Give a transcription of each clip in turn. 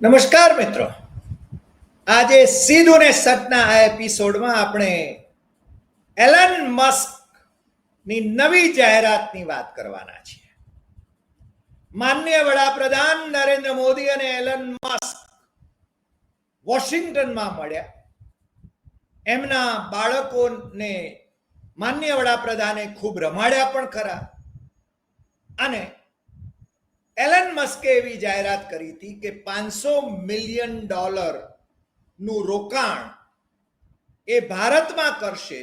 નમસ્કાર મિત્રો. આજે સીધું ને સચના આ એપિસોડમાં આપણે એલન મસ્કની નવી જાહેરાતની વાત કરવાના છીએ. માન્ય વડાપ્રધાન નરેન્દ્ર મોદી અને એલન મસ્ક વોશિંગ્ટનમાં મળ્યા. એમના બાળકોને માન્ય વડાપ્રધાને ખૂબ રમાડ્યા પણ ખરા. અને એલન મસ્કે એવી જાહેરાત કરી હતી કે પાંચસો મિલિયન ડોલરનું રોકાણ એ ભારતમાં કરશે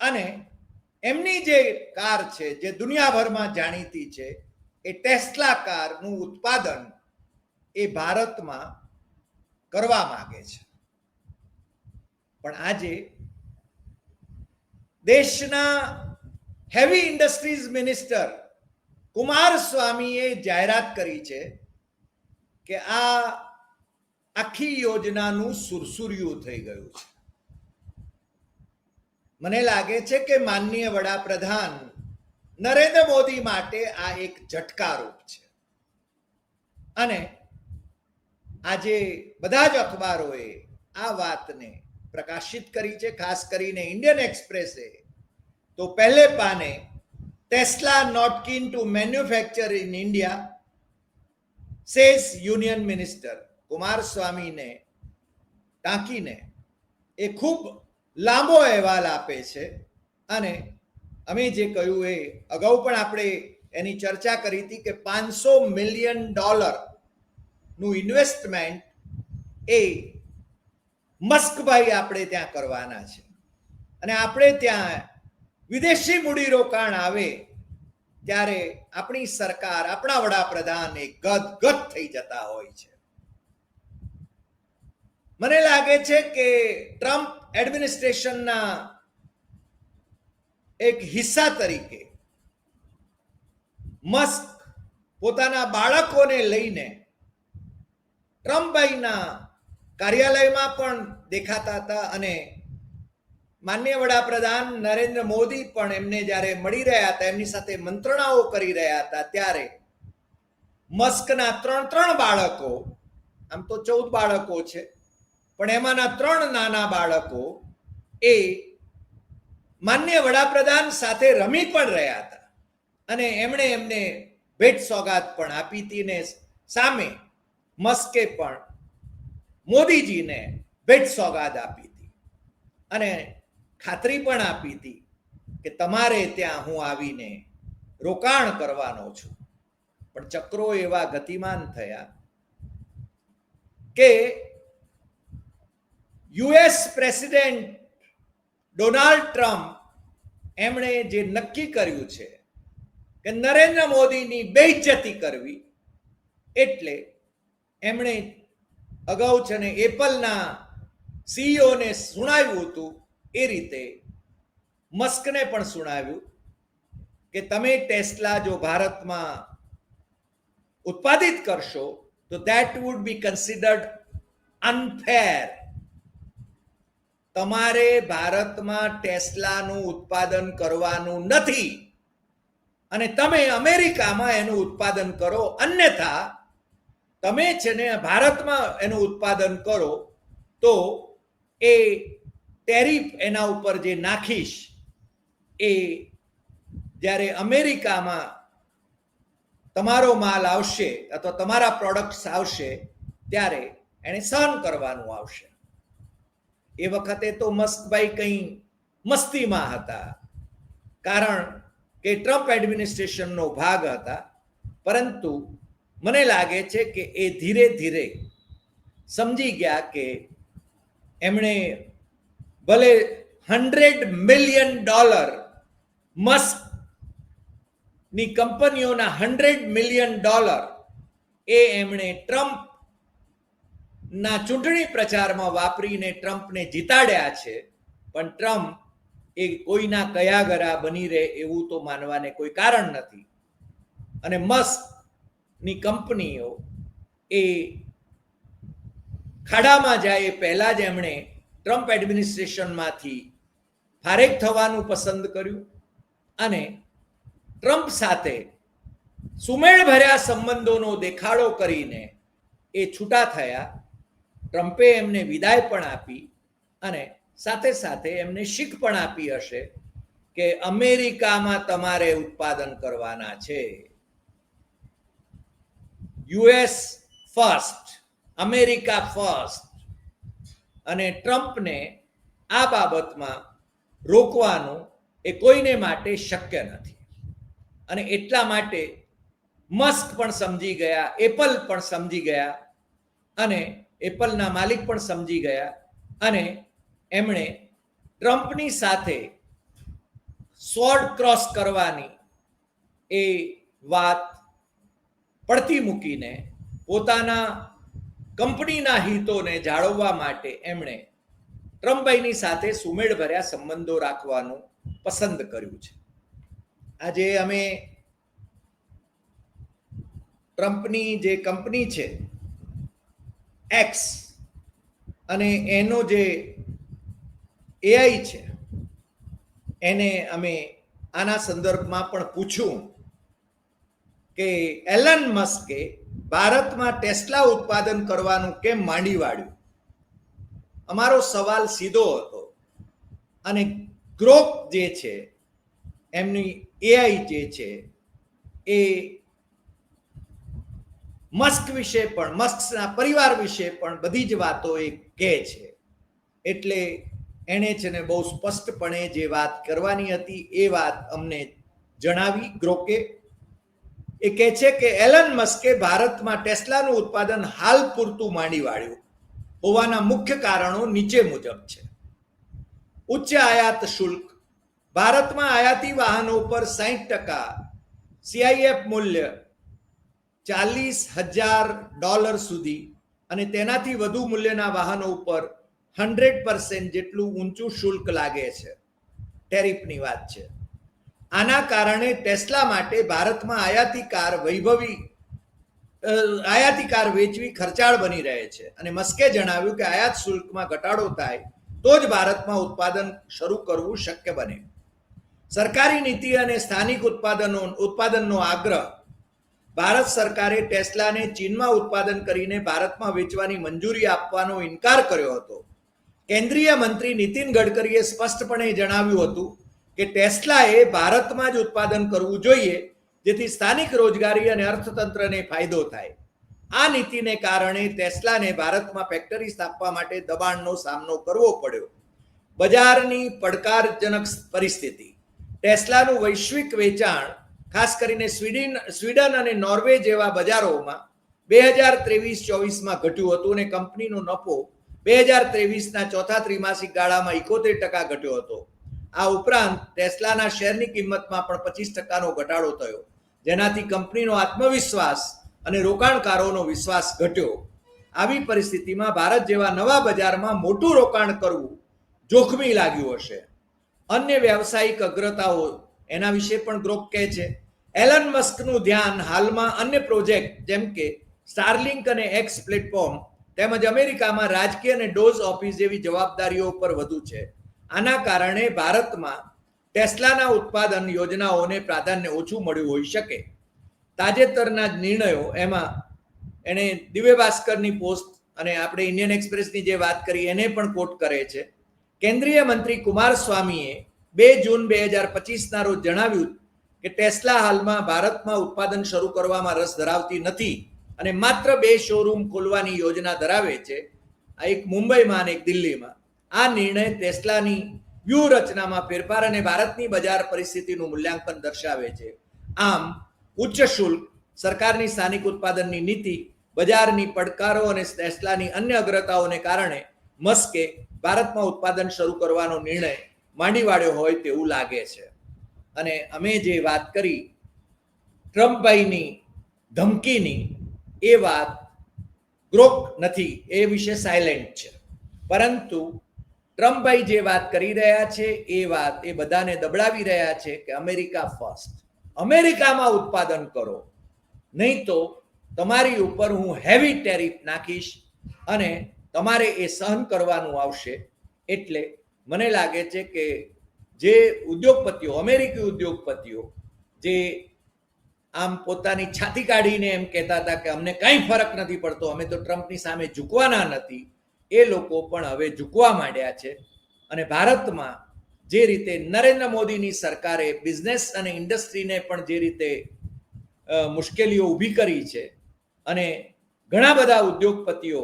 અને એમની જે કાર છે, જે દુનિયાભરમાં જાણીતી છે, એ ટેસ્લા કારનું ઉત્પાદન એ ભારતમાં કરવા માંગે છે. પણ આજે દેશના હેવી ઇન્ડસ્ટ્રીઝ મિનિસ્ટર કુમાર સ્વામીએ જાહેરાત કરી છે કે આ આખી યોજનાનું સુરસુર્યું થઈ ગયું છે. મને લાગે છે કે માનનીય વડાપ્રધાન નરેન્દ્ર મોદી માટે આ એક ઝટકારૂપ છે. અને આજે બધા જ અખબારોએ આ વાતને પ્રકાશિત કરી છે, ખાસ કરીને ઇન્ડિયન એક્સપ્રેસે. તો પહેલે પાને Tesla not keen to manufacture in India says union minister કુમારસ્વામીને ટાંકીને એ ખૂબ લાંબો અહેવાલ આપે છે અને અમે જે કહ્યું એ અગાઉ પણ આપણે એની ચર્ચા કરી હતી કે પાંચસો મિલિયન ડોલરનું ઇન્વેસ્ટમેન્ટ એ મસ્કભાઈ આપણે ત્યાં કરવાના છે. અને આપણે ત્યાં વિદેશી મૂડીરોકાણ આવે, ત્યારે આપણી સરકાર, આપણા વડાપ્રધાન એ ગદગદ થઈ જતા હોય છે. મને લાગે છે કે ટ્રમ્પ એડમિનિસ્ટ્રેશનના એક હિસ્સા તરીકે મસ્ક પોતાના બાળકોને લઈને ટ્રમ્પભાઈના કાર્યાલયમાં પણ દેખાતા હતા અને માનનીય વડાપ્રધાન નરેન્દ્ર મોદી પણ એમને જ્યારે મળી રહ્યા હતા, એમની સાથે મંત્રણાઓ કરી રહ્યા હતા, ત્યારે મસ્કના ત્રણ ત્રણ બાળકો, આમ તો ચૌદ બાળકો છે, પણ એમાંના ત્રણ નાના બાળકો એ માન્ય વડાપ્રધાન સાથે રમી પણ રહ્યા હતા. અને એમણે એમને ભેટ સોગાત પણ આપી હતી ને સામે મસ્કે પણ મોદીજીને ભેટ સોગાદ આપી હતી. અને ખાતરી પણ આપી હતી કે તમારે ત્યાં હું આવીને રોકાણ કરવાનો છું. પણ ચક્રો એવા ગતિમાન થયા કે યુએસ પ્રેસિડેન્ટ ડોનાલ્ડ ટ્રમ્પ એમણે જે નક્કી કર્યું છે કે નરેન્દ્ર મોદીની બેઇજ્જતી કરવી એટલે એમણે અગાઉ છે ને એપલના સીઈઓને સુણાવ્યું હતું એ રીતે મસ્કને પણ સુણાવ્યું કે તમે ટેસ્લા જો ભારતમાં ઉત્પાદિત કરશો, તો that would be considered unfair તમારે ભારતમાં ટેસ્લાનું ઉત્પાદન કરવાનું નથી. અને તમે અમેરિકામાં એનું ઉત્પાદન કરો, અન્યથા તમે છે ને ભારતમાં એનું ઉત્પાદન કરો, તો એ ટેરિફ એના ઉપર જે નાખીશ, એ જ્યારે અમેરિકામાં તમારો માલ આવશે અથવા તમારા પ્રોડક્ટ્સ આવશે, ત્યારે એને સહન કરવાનું આવશે. એ વખતે તો મસ્કભાઈ કંઈ મસ્તીમાં હતા, કારણ કે ટ્રમ્પ એડમિનિસ્ટ્રેશનનો ભાગ હતા, પરંતુ મને લાગે છે કે એ ધીરે ધીરે સમજી ગયા કે એમણે ભલે હંડ્રેડ મિલિયન ડોલર મસ્કની કંપનીઓના હંડ્રેડ મિલિયન ડોલર એ એમણે ટ્રમ્પ ના ચૂંટણી પ્રચારમાં વાપરીને ટ્રમ્પને જીતાડ્યા છે. પણ ટ્રમ્પ એ કોઈના કયાગરા બની રહે એવું તો માનવાને કોઈ કારણ નથી. અને મસ્કની કંપનીઓ એ ખાડામાં જાય એ પહેલા જ એમણે ટ્રમ્પ એડમિનિસ્ટ્રેશનમાંથી ફારેક થવાનું પસંદ કર્યું અને ટ્રમ્પ સાથે સુમેળભર્યા સંબંધોનો દેખાડો કરીને એ છૂટા થયા. ટ્રમ્પે એમને વિદાય પણ આપી અને સાથે સાથે એમને શીખ પણ આપી હશે કે અમેરિકામાં તમારે ઉત્પાદન કરવાના છે. US first, America first. અને ટ્રમ્પને આ બાબતમાં રોકવાનું એ કોઈને માટે શક્ય નથી. અને એટલા માટે મસ્ક પણ સમજી ગયા, એપલ પણ સમજી ગયા, અને એપલના માલિક પણ સમજી ગયા, અને એમણે ટ્રમ્પની સાથે સોર્ડ ક્રોસ કરવાની એ વાત પડતી મૂકીને પોતાના કંપનીના હિતોને જાળવવા માટે એમણે ટ્રમ્પભાઈની સાથે સુમેળભર્યા સંબંધો રાખવાનું પસંદ કર્યું છે. આજે અમે ટ્રમ્પની જે કંપની છે, એક્સ અને એનો જે એઆઈ છે, એને અમે આના સંદર્ભમાં પણ પૂછ્યું કે એલન મસ્કે ભારતમાં ટેસ્લા ઉત્પાદન કરવાનું કેમ માંડી વાળ્યું? અમારો સવાલ સીધો હતો. અને ગ્રોક જે છે, એમની એઆઈ જે છે, એ મસ્ક વિશે પણ, મસ્કના પરિવાર વિશે પણ બધી જ વાતો એ કહે છે. એટલે એણે છે ને બહુ સ્પષ્ટપણે જે વાત કરવાની હતી એ વાત અમને જણાવી ગ્રોકે. એ કહે છે કે એલન મસ્કે ભારતમાં ટેસ્લાનું ઉત્પાદન હાલ પૂરતું માંડી વાળ્યું હોવાના મુખ્ય કારણો નીચે મુજબ છે. ઉચ્ચ આયાત શુલ્ક, ભારતમાં આયાતી વાહનો પર સાહીઠ ટકા સીઆઈએફ મૂલ્ય ચાલીસ હજાર ડોલર સુધી અને તેનાથી વધુ મૂલ્યના વાહનો ઉપર હંડ્રેડ પર્સેન્ટ જેટલું ઊંચું શુલ્ક લાગે છે. ટેરિફની વાત છે. આના કારણે ટેસ્લા માટે ભારતમાં આયાતી કાર વૈભવી આયાતી કાર વેચવી ખર્ચાળ બની રહે છે. અને મસ્કે જણાવ્યું કે આયાત શુલ્કમાં ઘટાડો થાય તો જ ભારતમાં ઉત્પાદન શરૂ કરવું શક્ય બને. સરકારી નીતિ અને સ્થાનિક ઉત્પાદનો, ઉત્પાદનનો આગ્રહ. ભારત સરકારે ટેસ્લાને ચીનમાં ઉત્પાદન કરીને ભારતમાં વેચવાની મંજૂરી આપવાનો ઇનકાર કર્યો હતો. કેન્દ્રીય મંત્રી નીતિન ગડકરીએ સ્પષ્ટપણે જણાવ્યું હતું કે ટેસ્લાએ ભારતમાં જ ઉત્પાદન કરવું જોઈએ, જેથી સ્થાનિક રોજગારી અને અર્થતંત્રને ફાયદો થાય. આ નીતિને કારણે ટેસ્લાને ભારતમાં ફેક્ટરી સ્થાપવા માટે દબાણનો સામનો કરવો પડ્યો. બજારની પડકારજનક પરિસ્થિતિ. ટેસ્લાનું વૈશ્વિક વેચાણ, ખાસ કરીને સ્વીડન સ્વીડન અને નોર્વે જેવા બજારોમાં બે હજાર ત્રેવીસ ચોવીસમાં ઘટ્યું હતું અને કંપનીનો નફો બે હજાર ત્રેવીસના ચોથા ત્રિમાસિક ગાળામાં ઇકોતેર ટકા ઘટ્યો હતો. આ ઉપરાંત ટેસ્લાના શેરની કિંમતમાં પણ પચીસ ટકાનો ઘટાડો થયો. જેનાથી કંપનીનો આત્મવિશ્વાસ અને રોકાણકારોનો વિશ્વાસ ઘટ્યો. આવી પરિસ્થિતિમાં ભારત જેવા નવા બજારમાં મોટું રોકાણ કરવું જોખમી લાગ્યું હશે. અન્ય વ્યાવસાયિક અગ્રતાઓ એના વિશે પણ ગ્રોપ કહે છે. એલન મસ્કનું ધ્યાન હાલમાં અન્ય પ્રોજેક્ટ જેમ કે સ્ટારલિંક અને એક્સ પ્લેટફોર્મ તેમજ અમેરિકામાં રાજકીય અને ડોઝ ઓફિસ જેવી જવાબદારીઓ પર વધુ છે. આના કારણે ભારતમાં ટેસ્લાના ઉત્પાદન યોજનાઓને પ્રાધાન્ય ઓછું મળ્યું હોઈ શકે. તાજેતરના જ નિર્ણયો એમાં એણે દિવ્ય ભાસ્કરની પોસ્ટ અને આપણે ઇન્ડિયન એક્સપ્રેસની જે વાત કરી એને પણ કોટ કરે છે. કેન્દ્રીય મંત્રી કુમાર સ્વામીએ બે જૂન બે હજાર પચીસના રોજ જણાવ્યું કે ટેસ્લા હાલમાં ભારતમાં ઉત્પાદન શરૂ કરવામાં રસ ધરાવતી નથી અને માત્ર બે શોરૂમ ખોલવાની યોજના ધરાવે છે. આ એક મુંબઈમાં અને એક દિલ્હીમાં. આ નિર્ણય ટેસ્લાની વ્યૂહરચનામાં ફેરફાર અને ભારતની બજાર પરિસ્થિતિનું મૂલ્યાંકન દર્શાવે છે. આમ, ઉચ્ચ શુલ્ક, સરકારની સ્થાનિક ઉત્પાદનની નીતિ, બજારની પડકારો અને ટેસ્લાની અન્ય અગ્રતાઓને કારણે મસ્કે ભારતમાં ઉત્પાદન શરૂ કરવાનો નિર્ણય માંડી વાળ્યો હોય તેવું લાગે છે. અને અમે જે વાત કરી, ટ્રમ્પભાઈની ધમકીની, એ વાત ગ્રોક નથી, એ વિશે સાયલેન્ટ છે. પરંતુ ટ્રમ્પભાઈ જે વાત કરી રહ્યા છે, એ વાત એ બધાને દબડાવી રહ્યા છે કે અમેરિકા ફર્સ્ટ અમેરિકામાં ઉત્પાદન કરો. નહીં તો તમારી ઉપર હું હેવી ટેરિફ નાખીશ અને તમારે એ સહન કરવાનું આવશે. એટલે મને લાગે છે કે જે ઉદ્યોગપતિઓ, અમેરિકી ઉદ્યોગપતિઓ જે આમ પોતાની છાતી કાઢીને એમ કહેતા હતા કે અમને કંઈ ફરક નથી પડતો, અમે તો ટ્રમ્પની સામે ઝૂકવાના નથી. એ લોકો પણ હવે ઝૂકવા માંડ્યા છે. અને ભારતમાં જે રીતે નરેન્દ્ર મોદીની સરકારે બિઝનેસ અને ઇન્ડસ્ટ્રીને પણ જે રીતે મુશ્કેલીઓ ઊભી કરી છે અને ઘણા બધા ઉદ્યોગપતિઓ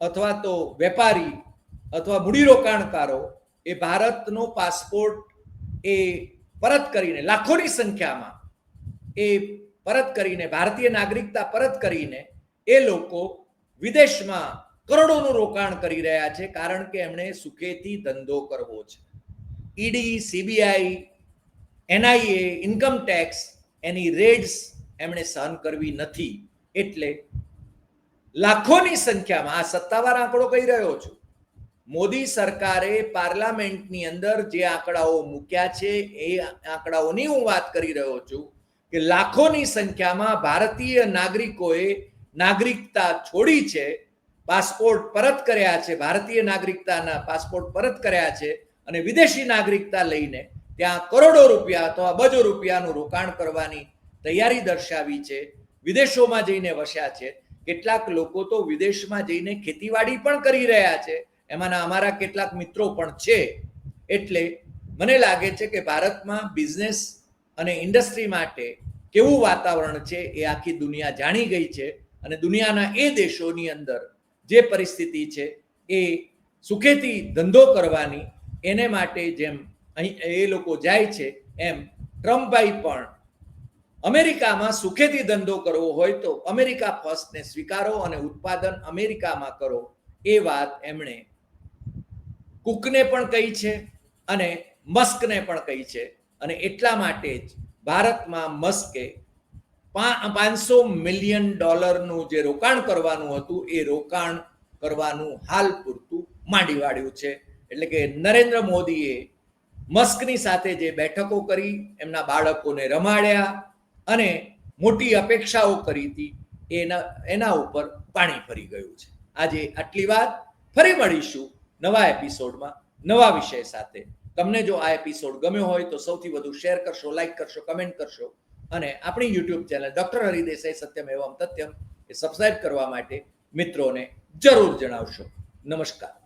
અથવા તો વેપારી અથવા મૂડીરોકાણકારો એ ભારતનો પાસપોર્ટ એ પરત કરીને, લાખોની સંખ્યામાં એ પરત કરીને, ભારતીય નાગરિકતા પરત કરીને એ લોકો વિદેશમાં કરોડોનું રોકાણ કરી રહ્યા છે કારણ કે એમણે સુખેથી ધંધો કરવો છે. ED, CBI, NIA, income tax, એની રેડ્સ એમણે સહન કરવી નથી. એટલે લાખોની સંખ્યામાં, આ સત્તાવાર આંકડો કહી રહ્યો છું, મોદી સરકારે પાર્લામેન્ટની અંદર જે આંકડાઓ મૂક્યા છે, એ આંકડાઓની હું વાત કરી રહ્યો છું કે લાખોની સંખ્યામાં ભારતીય નાગરિકોએ નાગરિકતા છોડી છે પાસપોર્ટ પરત કર્યા છે, ભારતીય નાગરિકતાના પાસપોર્ટ પરત કર્યા છે અને વિદેશી નાગરિકતા લઈને ત્યાં કરોડો રૂપિયા અથવા અબજો રૂપિયાનું રોકાણ કરવાની તૈયારી દર્શાવી છે. વિદેશોમાં જઈને વસ્યા છે. કેટલાક લોકો તો વિદેશમાં જઈને ખેતીવાડી પણ કરી રહ્યા છે. એમાંના અમારા કેટલાક મિત્રો પણ છે. એટલે મને લાગે છે કે ભારતમાં બિઝનેસ અને ઇન્ડસ્ટ્રી માટે કેવું વાતાવરણ છે એ આખી દુનિયા જાણી ગઈ છે અને દુનિયાના એ દેશોની અંદર જે પરિસ્થિતિ છે એ સુખેથી ધંધો કરવાની એને માટે જેમ અહીં એ લોકો જાય છે એમ ટ્રમ્પભાઈ પણ અમેરિકામાં સુખેથી ધંધો કરવો હોય તો અમેરિકા ફર્સ્ટને સ્વીકારો અને ઉત્પાદન અમેરિકામાં કરો એ વાત એમણે કુકને પણ કહી છે અને મસ્કને પણ કહી છે. અને એટલા માટે જ ભારતમાં મસ્કે પાંચસો મિલિયન ડોલરનું જે રોકાણ કરવાનું હતું, એ રોકાણ કરવાનું હાલ પૂરતું માંડી વાળ્યું છે. એટલે કે નરેન્દ્ર મોદીએ મસ્કની સાથે જે બેઠકો કરી, એમના બાળકોને રમાડ્યા અને મોટી અપેક્ષાઓ કરી હતી, એના એના ઉપર પાણી ફરી ગયું છે. આજે આટલી વાત. ફરી મળીશું નવા એપિસોડમાં, નવા વિષય સાથે. તમને જો આ એપિસોડ ગમ્યો હોય તો સૌથી વધુ શેર કરશો, લાઈક કરશો, કમેન્ટ કરશો. અને આપણી યુટ્યુબ ચેનલ ડૉક્ટર હરિદેસાઈ સત્યમ એવમ તથ્યમ એ સબસ્ક્રાઈબ કરવા માટે મિત્રોને જરૂર જણાવશો. નમસ્કાર.